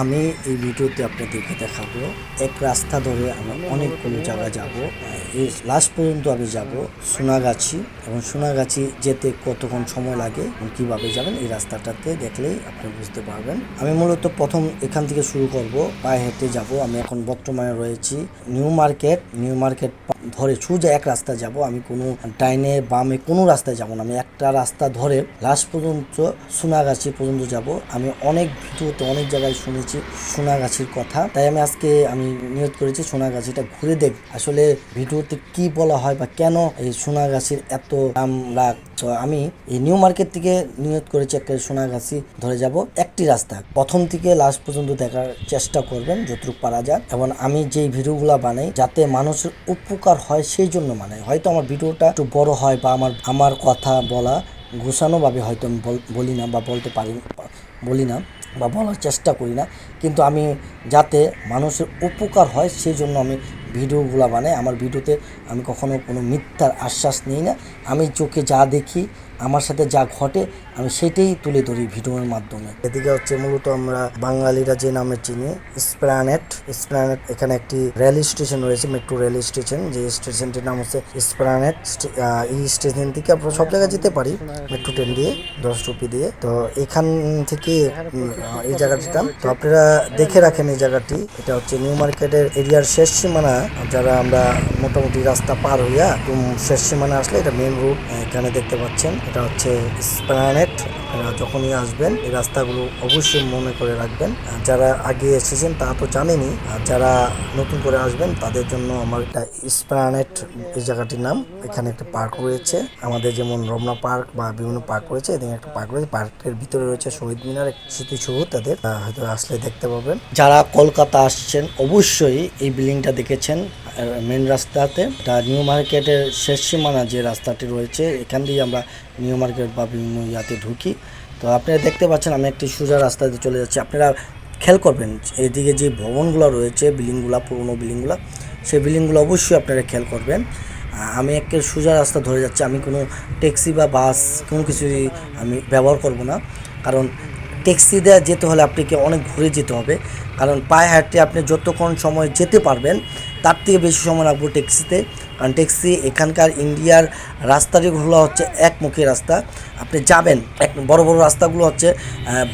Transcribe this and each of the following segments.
আমি আমি এই ভিডিওতে আপনাদেরকে দেখাবো, এক রাস্তা ধরে আমি অনেকগুলো জায়গা যাব। এই লাস্ট পর্যন্ত আমি যাব সোনাগাছি, এবং সোনাগাছি যেতে কতক্ষণ সময় লাগে কীভাবে যাবেন, এই রাস্তাটাতে দেখলেই আপনি বুঝতে পারবেন। আমি মূলত প্রথম এখান থেকে শুরু করব, পায়ে হেঁটে যাব। আমি এখন বর্তমানে রয়েছি নিউ মার্কেট। নিউ মার্কেট ধরে সোজা এক রাস্তা যাব। আমি কোনো ডাইনে, বামে কোনো রাস্তায় যাব না। আমি একটা রাস্তা ধরে লাস্ট পর্যন্ত সোনাগাছি পর্যন্ত যাব। আমি অনেক ভিডিওতে অনেক জায়গায় শুনেছি সোনাগাছির কথা। তাই আমি আজকে আমি নিয়োগ করেছি সোনাগাছিটা ঘুরে দেখ। আসলে ভিডিওতে কি বলা হয় বা কেন এই সোনাগাছির এত দাম লাগ? আমি এই নিউ মার্কেট থেকে নিয়োগ করেছি একটা সোনাগাছি। ধরে যাব একটি রাস্তা। প্রথম থেকে লাস্ট পর্যন্ত দেখার চেষ্টা করবেন যতটুকু পারা যায়। এবং আমি যেই ভিডিওগুলো বানাই, যাতে মানুষের উপকার হয়, সেই জন্য বানাই। হয়তো আমার ভিডিওটা একটু বড় হয় বা আমার আমার কথা বলা গোছানোভাবে হয়তো আমি বল- বলি না বা বলতে পারি, বলি না বা বলার চেষ্টা করি না। কিন্তু আমি যাতে মানুষের উপকার হয় সেই জন্য আমি ভিডিওগুলো বানাই। আমার ভিডিওতে আমি কখনো কোনো মিথ্যার আশ্বাস নিই না। আমি চোখে যা দেখি আমার সাথে যা ঘটে, আমি সেটাই তুলে ধরি ভিডিওর মাধ্যমে। এদিকে হচ্ছে মূলত আমরা বাঙালিরা যে নামে চিনি স্প্রানেট স্প্রানেট এখানে একটি রেল স্টেশন রয়েছে, মেট্রো রেল স্টেশন। যে স্টেশনটির নাম হচ্ছে স্প্রানেট এই স্টেশন থেকে আমরা সব জায়গায় যেতে পারি, মেট্রো ট্রেন দিয়ে, দশ রুপি দিয়ে। তো এখান থেকে এই জায়গাটিটা। তো আপনারা দেখে রাখেন এই জায়গাটি। এটা হচ্ছে নিউ মার্কেটের এরিয়ার শেষ সীমানা। যারা আমরা মোটামুটি রাস্তা পার হইয়া শেষ সীমানা আসলে, এটা মেন রোড এখানে দেখতে পাচ্ছেন। এটা হচ্ছে স্প্রানেট আপনারা যখনই আসবেন, এই রাস্তাগুলো অবশ্যই মনে করে রাখবেন। যারা আগে এসেছেন তা তো জানেনি আর যারা নতুন করে আসবেন, তাদের জন্য আমার একটা স্প্রানেট এই জায়গাটির নাম। এখানে একটা পার্ক রয়েছে। আমাদের যেমন রমনা পার্ক বা বিভিন্ন পার্ক রয়েছে, এদিকে একটা পার্ক রয়েছে। পার্কের ভিতরে রয়েছে শহীদ মিনার স্মৃতিসৌধ তাদের। হয়তো আসলে দেখতে পাবেন। যারা কলকাতা আসছেন, অবশ্যই এই বিল্ডিংটা দেখেছেন মেন রাস্তাতে। এটা নিউ মার্কেটের শেষ সীমানা যে রাস্তাটি রয়েছে, এখান দিয়ে আমরা নিউ মার্কেট বা বিভিন্ন ইয়াতে ঢুকি। তো আপনারা দেখতে পাচ্ছেন আমি একটি সোজা রাস্তাতে চলে যাচ্ছি। আপনারা খেয়াল করবেন এদিকে যে ভবনগুলো রয়েছে, বিল্ডিংগুলো, পুরনো বিল্ডিংগুলো সেই বিল্ডিংগুলো অবশ্যই আপনারা খেয়াল করবেন। আমি একে সোজা রাস্তা ধরে যাচ্ছি। আমি কোনো ট্যাক্সি বা বাস কোনো কিছুই আমি ব্যবহার করব না। কারণ ট্যাক্সি দেওয়া যেতে হলে আপনাকে অনেক ঘুরে যেতে হবে। কারণ পায়ে হাঁটতে আপনি যতক্ষণ সময় যেতে পারবেন, তার থেকে বেশি সময় লাগবে ট্যাক্সিতে। কারণ ট্যাক্সি এখানকার ইন্ডিয়ার রাস্তাগুলো হচ্ছে একমুখী রাস্তা। আপনি যাবেন, এক বড় বড় রাস্তাগুলো হচ্ছে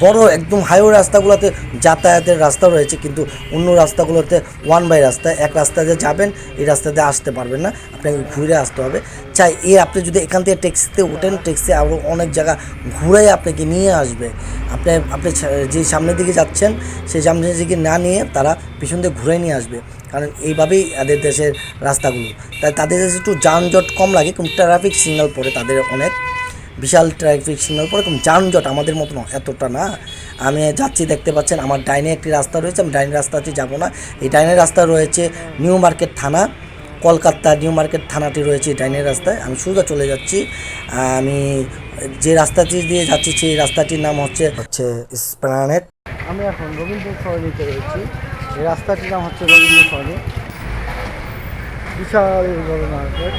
বড় একদম হাইওয়ে রাস্তাগুলোতে যাতায়াতের রাস্তা রয়েছে, কিন্তু অন্য রাস্তাগুলোতে ওয়ান বাই রাস্তা, এক রাস্তা দিয়ে যাবেন, এই রাস্তা দিয়ে আসতে পারবেন না, আপনাকে ঘুরে আসতে হবে। চাই, এ আপনি যদি এখান থেকে ট্যাক্সিতে ওঠেন, ট্যাক্সি আরও অনেক জায়গা ঘুরাই আপনাকে নিয়ে আসবে। আপনি আপনি যে সামনের দিকে যাচ্ছেন, সেই সামনের দিকে না নিয়ে তারা পিছন দিয়ে ঘুরে নিয়ে আসবে। কারণ এইভাবেই এদের দেশের রাস্তাগুলো। তাই তাদের দেশে একটু যানজট কম লাগে কিন্তু ট্রাফিক সিগন্যাল পড়ে তাদের অনেক। বিশাল ট্রাফিক সিগন্যাল পড়ে কিন্তু যানজট আমাদের মতো এতটা না। আমি যাচ্ছি, দেখতে পাচ্ছেন আমার ডাইনে একটি রাস্তা রয়েছে, আমি ডাইনে রাস্তাতে যাব না। এই ডাইনের রাস্তা রয়েছে নিউ মার্কেট থানা, কলকাতা নিউ মার্কেট থানাটি রয়েছে ডাইনের রাস্তায়। আমি সোজা চলে যাচ্ছি। আমি যে রাস্তাটি দিয়ে যাচ্ছি, সেই রাস্তাটির নাম হচ্ছে হচ্ছে স্প্রানেট আমি এখন রবীন্দ্র সরণিতে রয়েছি। এই রাস্তাটির নাম হচ্ছে রবীন্দ্র সরণি। বিশাল মার্কেট,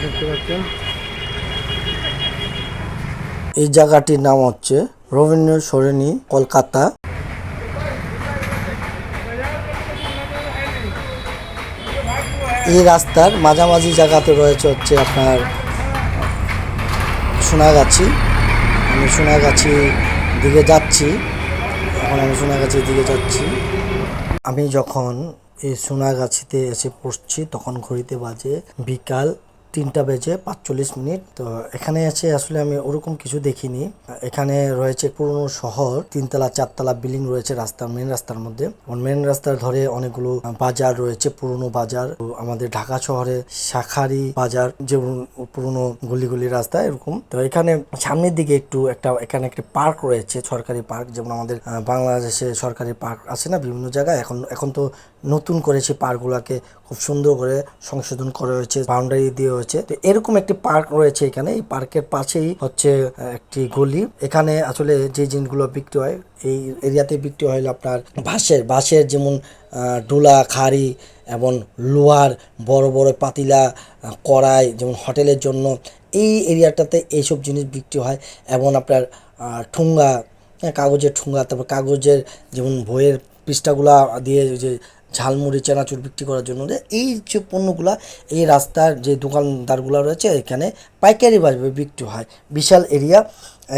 দেখতে পাচ্ছেন। এই জায়গাটির নাম হচ্ছে রবীন্দ্র সরণি, কলকাতা। এই রাস্তার মাঝামাঝি জায়গাতে রয়েছে হচ্ছে আপনার সোনাগাছি। আমি সোনাগাছি দিকে যাচ্ছি। এখন আমি সোনাগাছির দিকে যাচ্ছি। আমি যখন এই সোনাগাছিতে এসে পড়ছি, তখন ঘড়িতে বাজে বিকাল তিনটা বেজে পাঁচচল্লিশ মিনিট। তো এখানে আছে, আসলে আমি ওরকম কিছু দেখিনি। এখানে রয়েছে পুরনো শহর, তিনতলা, চারতলা বিল্ডিং রয়েছে রাস্তা মেন রাস্তার মধ্যে। মেন রাস্তার ধরে অনেকগুলো বাজার রয়েছে, পুরনো বাজার। আমাদের ঢাকা শহরে শাখারি বাজার যেমন পুরনো গলি গলি রাস্তা, এরকম। তো এখানে সামনের দিকে একটু একটা, এখানে একটা পার্ক রয়েছে, সরকারি পার্ক। যেমন আমাদের বাংলাদেশে সরকারি পার্ক আছে না বিভিন্ন জায়গায়। এখন এখন তো নতুন করেছে পার্কগুলোকে খুব সুন্দর করে সংশোধন করা হয়েছে বাউন্ডারি দিয়ে হয়েছে। তো এরকম একটি পার্ক রয়েছে এখানে। এই পার্কের পাশেই হচ্ছে একটি গলি। এখানে আসলে যে জিনিসগুলো বিক্রি হয় এই এরিয়াতে বিক্রি হয় আপনার বাঁশের। বাঁশের যেমন ডোলা খাড়ি এবং লোহার বড় বড় পাতিলা কড়াই যেমন হোটেলের জন্য এই এরিয়াটাতে এইসব জিনিস বিক্রি হয়। এবং আপনার ঠুঙ্গা হ্যাঁ, কাগজের ঠুঙ্গা তারপর কাগজের যেমন বইয়ের পৃষ্ঠাগুলা দিয়ে যে ঝালমুড়ি, চানাচুর বিক্রি করার জন্য। এই যে পণ্যগুলা, এই রাস্তার যে দোকানদারগুলো রয়েছে, এখানে পাইকারি বাজারে বিক্রি হয়। বিশাল এরিয়া।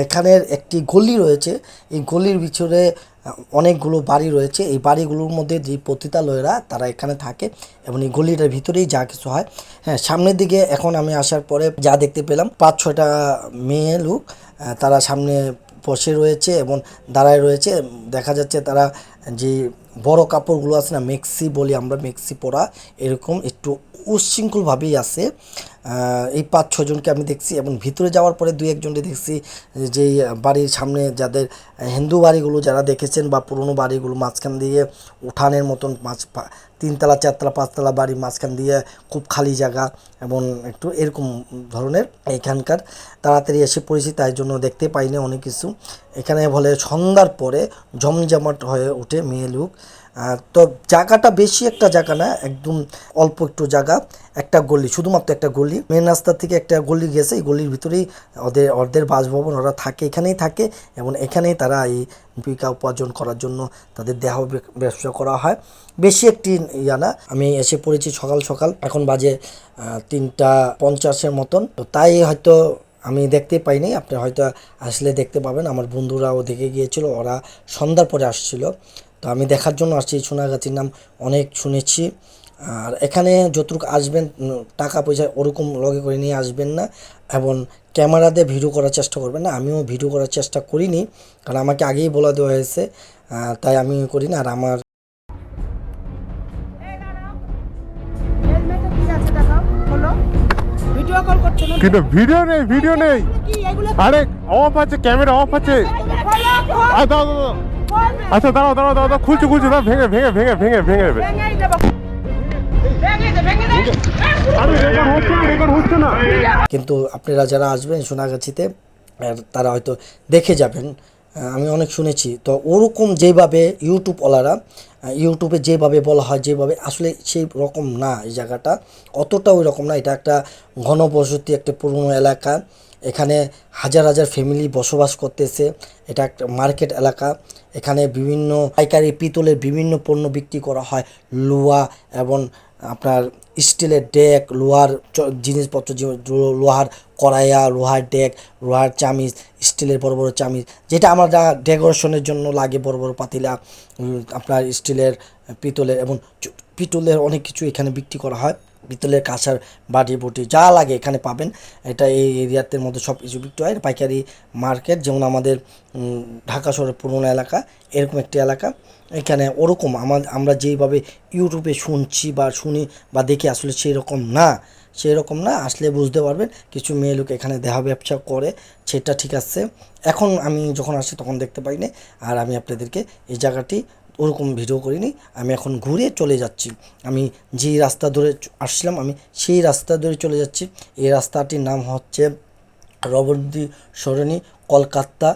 এখানের একটি গলি রয়েছে। এই গলির ভিতরে অনেকগুলো বাড়ি রয়েছে। এই বাড়িগুলোর মধ্যে যে পতিতালয়েরা, তারা এখানে থাকে এবং এই গলিটার ভিতরেই যা কিছু হয়। হ্যাঁ সামনের দিকে এখন আমি আসার পরে যা দেখতে পেলাম, পাঁচ, ছয়টা মেয়ে লোক তারা সামনে বসে রয়েছে এবং দাঁড়ায় রয়েছে। দেখা যাচ্ছে তারা যে বড় কাপড়গুলো আছে না মেক্সি বলি আমরা মেক্সি পরা এরকম একটু উচ্ছৃঙ্খলভাবেই আছে। এই পাঁচ ছজনকে আমি দেখছি এবং ভিতরে যাওয়ার পরে দুই, একজনকে দেখছি যে বাড়ির সামনে যাদের হিন্দু বাড়িগুলো যারা দেখেছেন বা পুরনো বাড়িগুলো মাঝখান দিয়ে উঠানের মতন পা- তিনতলা, চারতলা, পাঁচতলা বাড়ি মাঝখান দিয়ে খুব খালি জায়গা এবং একটু এরকম ধরনের এখানকার তাড়াতাড়ি এসে পড়েছি, তাই জন্য দেখতে পাইনি অনেক কিছু। এখানে বলে সন্ধ্যার পরে জমজমাট হয়ে ওঠে মেয়ে লোক। তো জায়গাটা বেশি একটা জায়গা না, একদম অল্প একটু জায়গা, একটা গলি, শুধুমাত্র একটা গলি। মেন রাস্তা থেকে একটা গলি গেছে, এই গলির ভিতরেই ওদের ওদের বাসভবন, ওরা থাকে, এখানেই থাকে, এবং এখানেই তারা এই জীবিকা উপার্জন করার জন্য তাদের দেহ ব্যবসা করা হয়। বেশি একটি ইয়া না, আমি এসে পড়েছি সকাল সকাল, এখন বাজে তিনটা পঞ্চাশের মতন। তো তাই হয়তো আমি দেখতে পাইনি, আপনি হয়তো আসলে দেখতে পাবেন। আমার বন্ধুরাও দেখে গিয়েছিল, ওরা সন্ধ্যার পরে আসছিল। তো আমি দেখার জন্য আসছি এই সোনাগাছির নাম অনেক শুনেছি আর এখানে যতটুকু আসবেন টাকা পয়সা ওরকম লগে করে নিয়ে আসবেন না এবং ক্যামেরা দিয়ে ভিডিও করার চেষ্টা করবেন না আমিও ভিডিও করার চেষ্টা করিনি কারণ আমাকে আগেই বলা দেওয়া হয়েছে তাই আমি করি না আর আমার হেলমেটে কি আছে দেখাও হলো ভিডিও কল করছ না কিন্তু ভিডিও নেই ভিডিও নেই আরে অফ আছে ক্যামেরা অফ আছে দাও। আচ্ছা দাঁড়াও দাঁড়াও দাঁড়াও খুলছে খুলছে দাও ভেঙে ভেঙে ভেঙে ভেঙে ভেঙে কিন্তু আপনারা যারা আসবেন সোনাগাছিতে তারা হয়তো দেখে যাবেন আমি অনেক শুনেছি। তো ওরকম যেভাবে ইউটিউবওয়ালারা ইউটিউবে যেভাবে বলা হয়, যেভাবে আসলে সেই রকম না এই জায়গাটা অতটা ওই রকম না। এটা একটা ঘনবসতি, একটা পুরনো এলাকা। এখানে হাজার হাজার ফ্যামিলি বসবাস করতেছে। এটা একটা মার্কেট এলাকা। এখানে বিভিন্ন পাইকারি, পিতলের বিভিন্ন পণ্য বিক্রি করা হয়। লোহা এবং আপনার স্টিলের ডেক, লোহার জিনিসপত্র লোহার কড়াইয়া, লোহার ডেক, লোহার চামিচ, স্টিলের বড় বড় চামিচ, যেটা আমরা ডেকোরেশনের জন্য লাগে বড় বড় পাতিলা আপনার স্টিলের, পিতলের এবং পিতলের অনেক কিছু এখানে বিক্রি করা হয়। পিতলের কাঁসার বাটি বুটি যা লাগে এখানে পাবেন। এটা এই এরিয়াতে মধ্যে সব কিছু বিক্রি হয় পাইকারি মার্কেট যেমন আমাদের ঢাকা শহরের পুরোনো এলাকা, এরকম একটি এলাকা। এখানে ওরকম আমার আমরা যেইভাবে ইউটিউবে শুনছি বা শুনি বা দেখি আসলে সেই রকম না। সেই রকম না, আসলে বুঝতে পারবেন, কিছু মেয়ে লোক এখানে দেহা ব্যবসা করে, সেটা ঠিক আছে। এখন আমি যখন আসি তখন দেখতে পাইনি। আর আমি আপনাদেরকে এই জায়গাটি ওরকম ভিডিও করিনি। আমি এখন ঘুরে চলে যাচ্ছি। আমি যেই রাস্তা ধরে আসছিলাম, আমি সেই রাস্তা ধরে চলে যাচ্ছি। এই রাস্তাটির নাম হচ্ছে রবর্দি সরণি, কলকাতা।